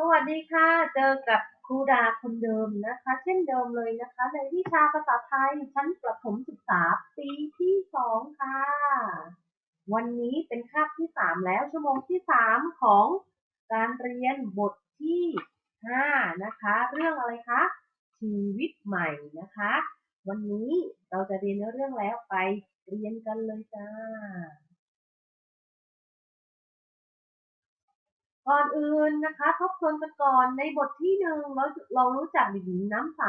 สวัสดีค่ะ เจอกับครูดาคนเดิมนะคะ เช่นเดิมเลยนะคะ ในวิชาภาษาไทยชั้นประถมศึกษาปีที่สองค่ะ วันนี้เป็นคาบที่สามแล้วชั่วโมงที่สามของการเรียนบทที่ห้านะคะ เรื่องอะไรคะ ชีวิตใหม่นะคะ วันนี้เราจะเรียนเรื่องแล้วไปเรียนกันเลยจ้า ก่อนอื่นนะคะทบทวนกันก่อนในบทที่หนึ่งเราเรารู้จักหญิงน้ำใส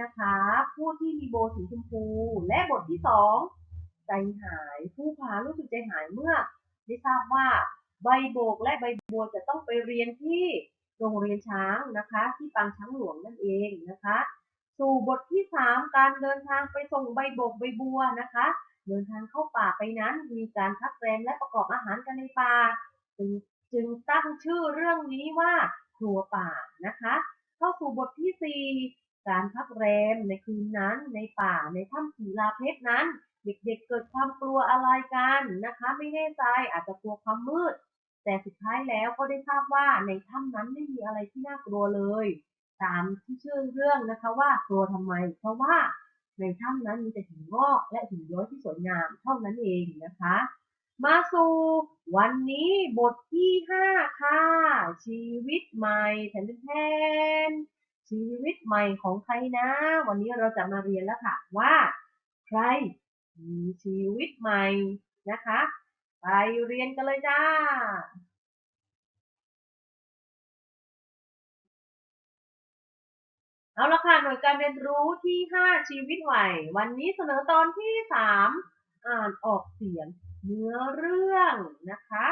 นะคะ ผู้ที่มีโบสีชมพู และบทที่สองใจหายผู้พารู้สึกใจหายเมื่อได้ทราบว่าใบโบกและใบบัวจะต้องไปเรียนที่โรงเรียนช้างนะคะ ที่ปางช้างหลวงนั่นเองนะคะ สู่บทที่สามการเดินทางไปส่งใบโบกใบบัวนะคะ เดินทางเข้าป่าไปนั้นมีการพักแรมและประกอบอาหารกันในป่าจึง จึงตั้งชื่อเรื่องนี้ว่าครัวป่านะคะ เข้าสู่บทที่สี่การพักแรมในคืนนั้นในป่าในถ้ำศิลาเพชรนั้น เด็กๆเกิดความกลัวอะไรกันนะคะ ไม่แน่ใจอาจจะกลัวความมืด แต่สุดท้ายแล้วก็ได้ทราบว่าในถ้ำนั้นไม่มีอะไรที่น่ากลัวเลย ตามที่ชื่อเรื่องนะคะว่ากลัวทำไม เพราะว่าในถ้ำนั้นมีแต่หินงอกและหินย้อยที่สวยงามเท่านั้นเองนะคะ มาสู่วันนี้บทที่ห้าค่ะ ชีวิตใหม่แทนแทนชีวิตใหม่ของใครนะ วันนี้เราจะมาเรียนแล้วค่ะว่า ใครมีชีวิตใหม่นะคะ ไปเรียนกันเลยจ้าเอาละค่ะหน่วยการเรียนรู้ที่ 5 ชีวิตใหม่ วันนี้เสนอตอนที่ 3 อ่านออกเสียง เนื้อเรื่องนะคะ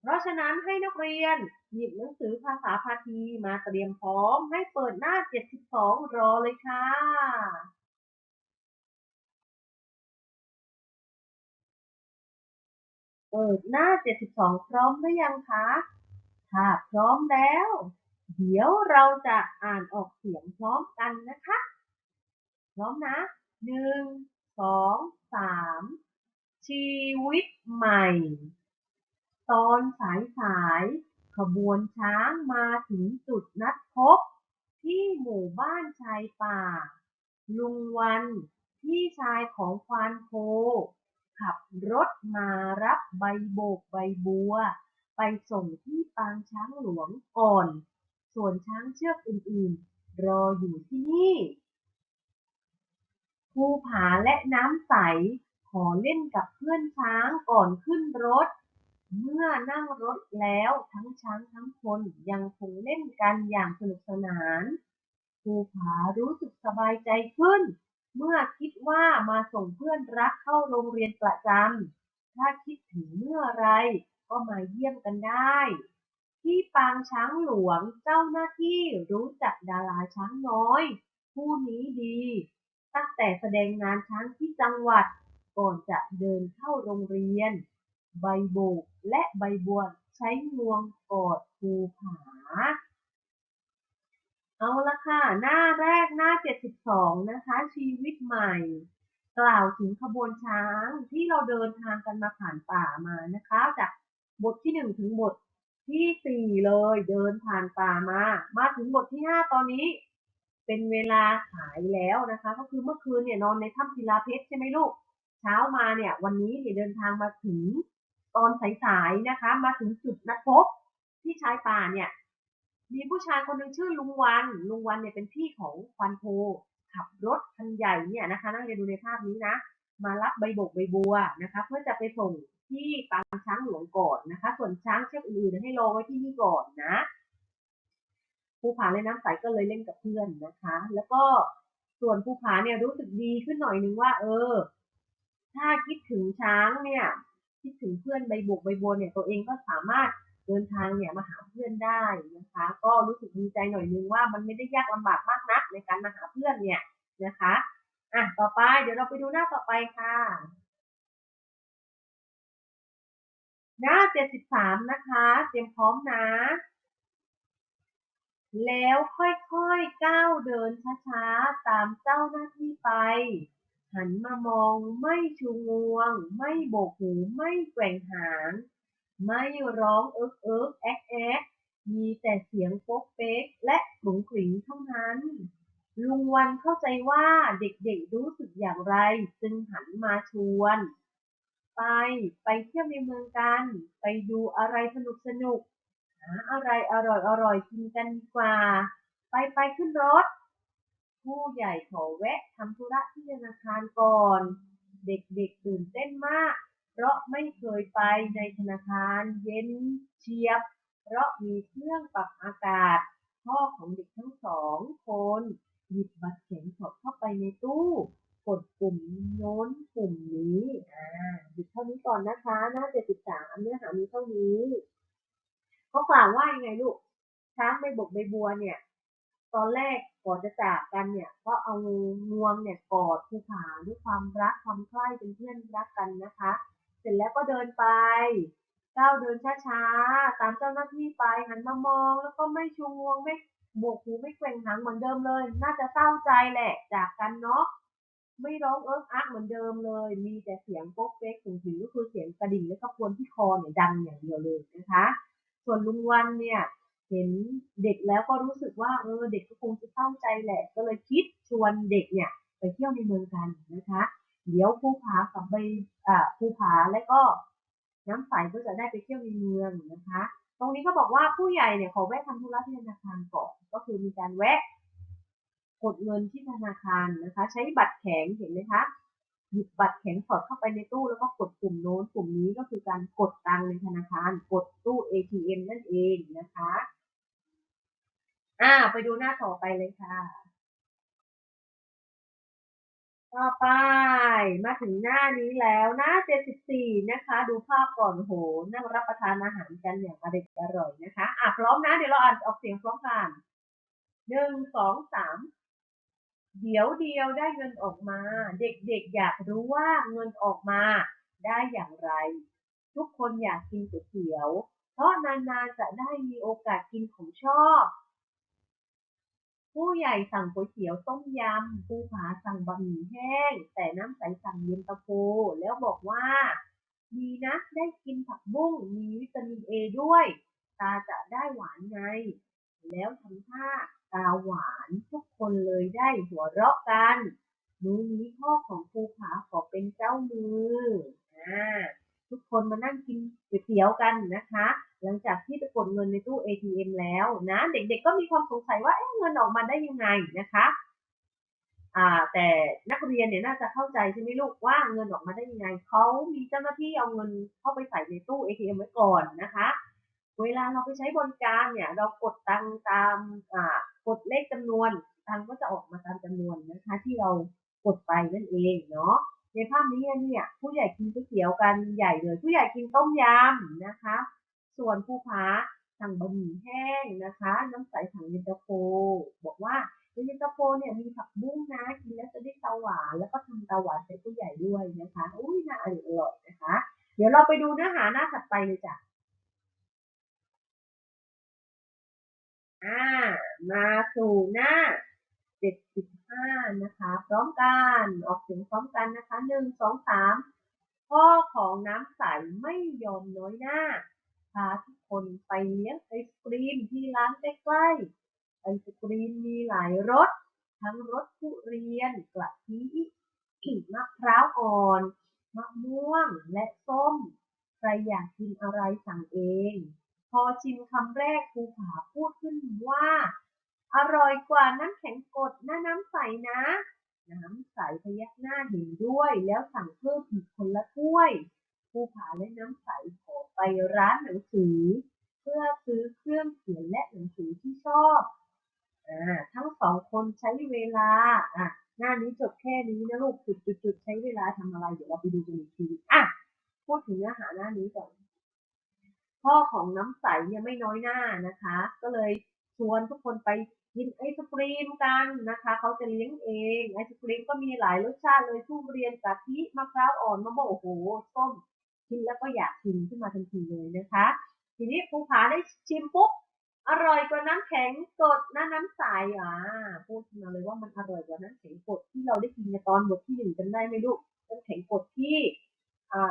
เพราะฉะนั้นให้นักเรียนหยิบหนังสือภาษาพาทีมาเตรียมพร้อมให้เปิดหน้า 72 รอเลยค่ะเปิดหน้า 72 พร้อมหรือยังคะถ้าพร้อมแล้ว เดี๋ยวเราจะอ่านออกเสียงพร้อมกันนะคะ พร้อมนะ หนึ่ง สอง สาม ชีวิตใหม่ ตอนสายสายๆขบวนช้างมาถึงจุดนัดพบ ที่หมู่บ้านชายป่า ลุงวันพี่ชายของควานโค ขับรถมารับใบโบกใบบัว ไปส่งที่ปางช้างหลวงก่อน ส่วนช้างเชือกอื่นๆ รออยู่ที่นี่ภูผาและน้ำใส ขอเล่นกับเพื่อนช้างก่อนขึ้นรถ เมื่อนั่งรถแล้วทั้งช้างทั้งคนยังคงเล่นกันอย่างสนุกสนานภูผารู้สึกสบายใจขึ้น เมื่อคิดว่ามาส่งเพื่อนรักเข้าโรงเรียนประจำถ้าคิดถึงเมื่อไรก็มาเยี่ยมกันได้ ที่ปางช้างหลวงเจ้าหน้าที่รู้จักดาราช้างน้อย ผู้นี้ดี ตั้งแต่แสดงงานช้างที่จังหวัด ก่อนจะเดินเข้าโรงเรียน ใบโบกและใบบัวใช้งวงกอดภูผา เอาละค่ะ หน้าแรกหน้า 72 นะคะ ชีวิตใหม่ กล่าวถึงขบวนช้างที่เราเดินทางกันมาผ่านป่ามานะคะ จากบทที่ 1 ถึงบทที่ 4 เลยเดินผ่านป่ามา มาถึงบทที่ 5 ตอนนี้เป็นเวลาขายแล้วนะคะ ก็คือเมื่อคืนเนี่ยนอนในถ้ำศิลาเพชรใช่ไหมลูก เช้ามาเนี่ยวันนี้เนี่ยเดินทางมาถึงตอนสายๆนะคะ มาถึงจุดนัดพบที่ชายป่าเนี่ย มีผู้ชายคนหนึ่งชื่อลุงวัน ลุงวันเนี่ยเป็นพี่ของควันโพขับรถคันใหญ่เนี่ยนะคะนั่งเรียนดูในภาพนี้นะ มารับใบบกใบบัวนะคะ เพื่อจะไปส่งที่ปางช้างหลวงก่อนนะคะ ส่วนช้างเชือกอื่นๆให้รอไว้ที่นี่ก่อนนะภูผาเลยน้ำใสก็เลยเล่นกับเพื่อนนะคะ แล้วก็ส่วนภูผาเนี่ยรู้สึกดีขึ้นหน่อยนึงว่า เออ ถ้าคิดถึงช้างเนี่ย คิดถึงเพื่อนใบบุกใบบัวเนี่ยตัวเองก็สามารถเดินทางเนี่ยมาหาเพื่อนได้นะคะ ก็รู้สึกดีใจหน่อยนึงว่ามันไม่ได้ยากลำบากมากนักในการมาหาเพื่อนเนี่ยนะคะอะต่อไปเดี๋ยวเราไปดูหน้าต่อไปค่ะ หน้า73นะคะ เตรียมพร้อมนะแล้วค่อยๆก้าวเดินช้าๆ ตามเจ้าหน้าที่ไป หันมามอง ไม่ชูงวง ไม่โบกหู ไม่แกว่งหาง ไม่ร้องเอิกเอิกแอ๊กแอ๊กมีแต่เสียงโป๊กเป๊กและกรุงกริงเท่านั้น ลุงวันเข้าใจว่าเด็กๆรู้สึกอย่างไร จึงหันมาชวน ไป ไปเที่ยวในเมืองกัน ไปดูอะไรสนุกสนุกหาอะไรอร่อยอร่อยกินกันดีกว่า ไปไปขึ้นรถ ผู้ใหญ่ขอแวะทำธุระที่ธนาคารก่อน เด็กๆตื่นเต้นมาก เพราะไม่เคยไปในธนาคารเย็นเชียบ เพราะมีเครื่องปรับอากาศ พ่อของเด็กทั้งสองคน หยิบบัตรเข็มสดเข้าไปในตู้กดปุ่มโน้นปุ่มนี้อ่าหยุดเท่านี้ก่อนนะคะหน้า73เนื้อหามีเท่านี้เขากล่าวว่ายังไงลูกช้างใบบกใบบัวเนี่ย ตอนแรกก่อนจะจากกันเนี่ยก็เอางวงเนี่ยกอดภูผาด้วยความรักความใคร่เป็นเพื่อนรักกันนะคะ เสร็จแล้วก็เดินไปก้าวเดินช้าๆตามเจ้าหน้าที่ไปหันมามอง แล้วก็ไม่ชูงวงไม่โบกหูไม่เกรงหางเหมือนเดิมเลย น่าจะเศร้าใจแหละจากกันเนาะไม่ร้องเอิ๊กอักเหมือนเดิมเลย มีแต่เสียงโป๊กเป๊กถึงถึงก็คือเสียงกระดิ่งและก็พวนที่คอเนี่ยดังอย่างเดียวเลยนะคะ ส่วนลุงวันเนี่ย เห็นเด็กแล้วก็รู้สึกว่าเออเด็กก็คงจะเศร้าใจแหละ ก็เลยคิดชวนเด็กเนี่ยไปเที่ยวในเมืองกันนะคะ เดี๋ยวภูผากับใบอ่าภูผาและก็น้ำใสก็จะได้ไปเที่ยวในเมืองนะคะ ตรงนี้ก็บอกว่าผู้ใหญ่เนี่ยขอแวะทำธุระที่ธนาคารก่อน ก็คือมีการแวะกดเงินที่ธนาคารนะคะ ใช้บัตรแข็งเห็นไหมคะหยิบบัตรแข็งสอดเข้าไปในตู้แล้วก็กดปุ่มโน้นปุ่มนี้ก็คือการกดตังในธนาคาร กดตู้ ATM นั่นเองนะคะ อ่า ไปดูหน้าต่อไปเลยค่ะ ต่อไป มาถึงหน้านี้แล้วหน้า 74 นะคะ ดูภาพก่อนโห นั่งรับประทานอาหารกันอย่างอร่อยอร่อยนะคะ อะพร้อมนะ เดี๋ยวเราอ่านออกเสียงพร้อมกันหนึ่งสองสามเดี๋ยวเดียวได้เงินออกมา เด็กๆอยากรู้ว่าเงินออกมาได้อย่างไร ทุกคนอยากกินก๋วยเตี๋ยว เพราะนานๆจะได้มีโอกาสกินของชอบ ผู้ใหญ่สั่งก๋วยเตี๋ยวต้มยำผู้ผาสั่งบะหมี่แห้ง แต่น้ำใสสั่งเย็นตาโฟ แล้วบอกว่า ดีนะ ได้กินผักบุ้ง มีวิตามินเอด้วย ตาจะได้หวานไง แล้วทำท่าตาหวานทุกคนเลยได้หัวเราะกันมื้อนี้พ่อของภูผาขอเป็นเจ้ามืออ่าทุกคนมานั่งกินก๋วยเตี๋ยวกันนะคะ หลังจากที่ไปกดเงินในตู้ ATM แล้วนะเด็กๆก็มีความสงสัยว่าเอ๊ะเงินออกมาได้ยังไงนะคะอ่าแต่นักเรียนเนี่ยน่าจะเข้าใจใช่ไหมลูกว่าเงินออกมาได้ยังไงเขามีเจ้าหน้าที่เอาเงินเข้าไปใส่ในตู้ ATM ไว้ก่อนนะคะ เวลาเราไปใช้บริการเนี่ยเรากดตังตามอ่ากดเลขจำนวนตังก็จะออกมาตามจำนวนนะคะ ที่เรากดไปนั่นเองเนาะในภาพนี้เนี่ยผู้ใหญ่กินก๋วยเตี๋ยวกันใหญ่เลย ผู้ใหญ่กินต้มยำนะคะ ส่วนผู้ค้าสั่งบะหมี่แห้งนะคะ น้ำใสสั่งเย็นตาโฟบอกว่าเย็นตาโฟเนี่ยมีผักบุ้งนะกินแล้วจะได้ตาหวานแล้วก็ทำตาหวานใส่ผู้ใหญ่ด้วยนะคะอุ้ยน่าอร่อยนะคะ เดี๋ยวเราไปดูเนื้อหาหน้าถัดไปเลยจ้ะอ่ามาสู่หน้า75นะคะ พร้อมกันออกเสียงพร้อมกันนะคะหนึ่งสองสามพ่อของน้ำใสไม่ยอมน้อยหน้า พาทุกคนไปเลี้ยงไอศกรีมที่ร้านใกล้ๆ ไอศกรีมมีหลายรส ทั้งรสทุเรียน กะทิมะพร้าวอ่อน มะม่วง และส้ม ใครอยากกินอะไรสั่งเอง พอชิมคำแรกภูผาพูดขึ้นว่า อร่อยกว่าน้ำแข็งกดนะน้ำใสนะ น้ำใสพยักหน้าเห็นด้วย แล้วสั่งเพิ่มอีกคนละถ้วย ภูผาและน้ำใสขอไปร้านหนังสือ เพื่อซื้อเครื่องเขียนและหนังสือที่ชอบอทั้งสองคนใช้เวลาอะหน้านี้จบแค่นี้นะลูกจุดจุดจุดใช้เวลาทำอะไร เดี๋ยวเราไปดูกันอีกทีอะพูดถึงเนื้อหาหน้านี้ก่อนพ่อของน้ำใสเนี่ยไม่น้อยหน้านะคะ ก็เลยชวนทุกคนไปกินไอศกรีมกันนะคะ เขาจะเลี้ยงเองไอศกรีมก็มีหลายรสชาติเลยทุเรียนกะทิมะพร้าวอ่อนมะม่วงโอ้โหส้ม กินแล้วก็อยากกินขึ้นมาทันทีเลยนะคะ ทีนี้ภูผาได้ชิมปุ๊บอร่อยกว่าน้ำแข็งกดนะน้ำใสอะพูดมาเลยว่ามันอร่อยกว่าน้ำแข็งกดที่เราได้กินในตอนบทที่หนึ่งกันได้ไหมลูกน้ำแข็งกดที่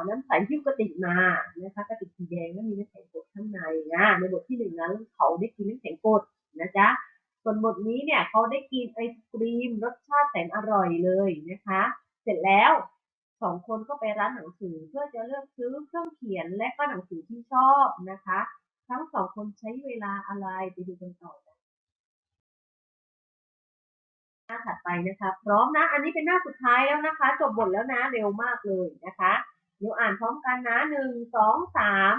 น้ำใสที่กระติกมานะคะกระติกสีแดงก็มีน้ำแข็งกดข้างางในนะในบทที่หนึ่งนั้นเขาได้กินน้ำแข็งกดนะจ๊ะส่วนบทนี้เนี่ยเขาได้กินไอศกรีมรสชาติแสนอร่อยเลยนะคะ เสร็จแล้ว สองคนก็ไปร้านหนังสือเพื่อจะเลือกซื้อเครื่องเขียนและก็หนังสือที่ชอบนะคะ ทั้งสองคนใช้เวลาอะไรไปดูกันต่อจ้ะหน้าถัดไปนะคะพร้อมนะ อันนี้เป็นหน้าสุดท้ายแล้วนะคะ จบบทแล้วนะเร็วมากเลยนะคะเดี๋ยวอ่านพร้อมกันนะหนึ่งสองสาม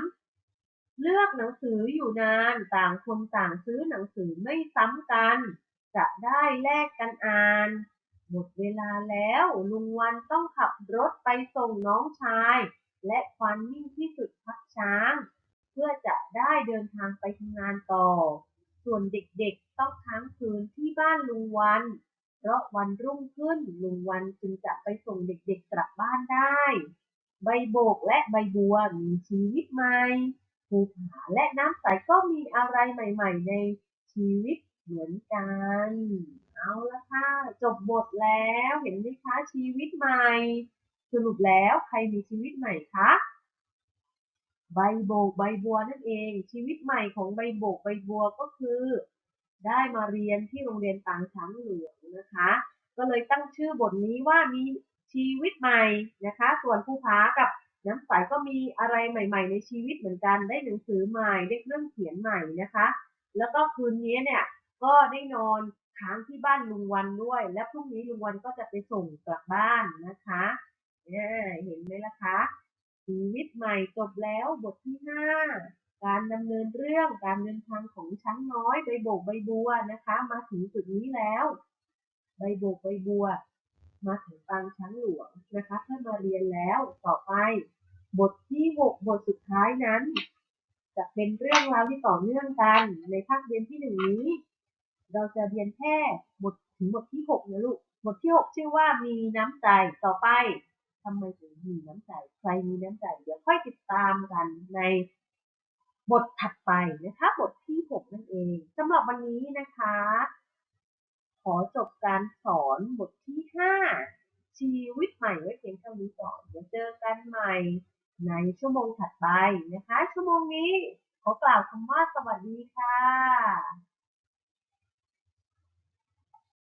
เลือกหนังสืออยู่นานต่างคนต่างซื้อหนังสือไม่ซ้ำกัน จะได้แลกกันอ่าน หมดเวลาแล้ว ลุงวันต้องขับรถไปส่งน้องชาย และควันนิ่งที่สุดพักช้าง เพื่อจะได้เดินทางไปทำงานต่อ ส่วนเด็กๆต้องค้างคืนที่บ้านลุงวัน เพราะวันรุ่งขึ้นลุงวันจึงจะไปส่งเด็กๆกลับบ้านได้ ใบโบกและใบบัวมีชีวิตใหม่ภูผาและน้ำใสก็มีอะไรใหม่ ๆ ในชีวิตเหมือนกัน เอาละค่ะ จบบทแล้วเห็นไหมคะชีวิตใหม่ สรุปแล้วใครมีชีวิตใหม่คะใบโบกใบบัวนั่นเอง ชีวิตใหม่ของใบโบกใบบัวก็คือ ได้มาเรียนที่โรงเรียนปางช้างเหลืองนะคะ ก็เลยตั้งชื่อบทนี้ว่ามีชีวิตใหม่นะคะ ส่วนภูผากับน้ำใสก็มีอะไรใหม่ๆ ในชีวิตเหมือนกัน ได้หนังสือใหม่ได้เครื่องเขียนใหม่นะคะ แล้วก็คืนนี้เนี่ยก็ได้นอน ค้างที่บ้านลุงวันด้วย และพรุ่งนี้ลุงวันก็จะไปส่งกลับบ้านนะคะเนี่ยเห็นไหมล่ะคะชีวิตใหม่จบแล้วบทที่ห้าการดำเนินเรื่องการเดินทางของช้างน้อยใบโบกใบบัวนะคะ มาถึงจุดนี้แล้ว ใบโบกใบบัว มาถึงปางช้างหลวงนะคะเพื่อมาเรียนแล้วต่อไป บทที่หกบทสุดท้ายนั้น จะเป็นเรื่องราวที่ต่อเนื่องกันในภาคเรียนที่หนึ่งนี้ เราจะเรียนแค่บทถึงบทที่หกนะลูก บทที่หกชื่อว่ามีน้ำใจ ต่อไปทำไมถึงมีน้ำใจ ใครมีน้ำใจ เดี๋ยวค่อยติดตามกันในบทถัดไปนะคะ บทที่หกนั่นเองสำหรับวันนี้นะคะ ขอจบการสอนบทที่ห้าชีวิตใหม่ไว้เพียงเท่านี้ก่อนเดี๋ยวเจอกันใหม่ในชั่วโมงถัดไปนะคะ ชั่วโมงนี้ขอกล่าวคำว่าสวัสดีค่ะ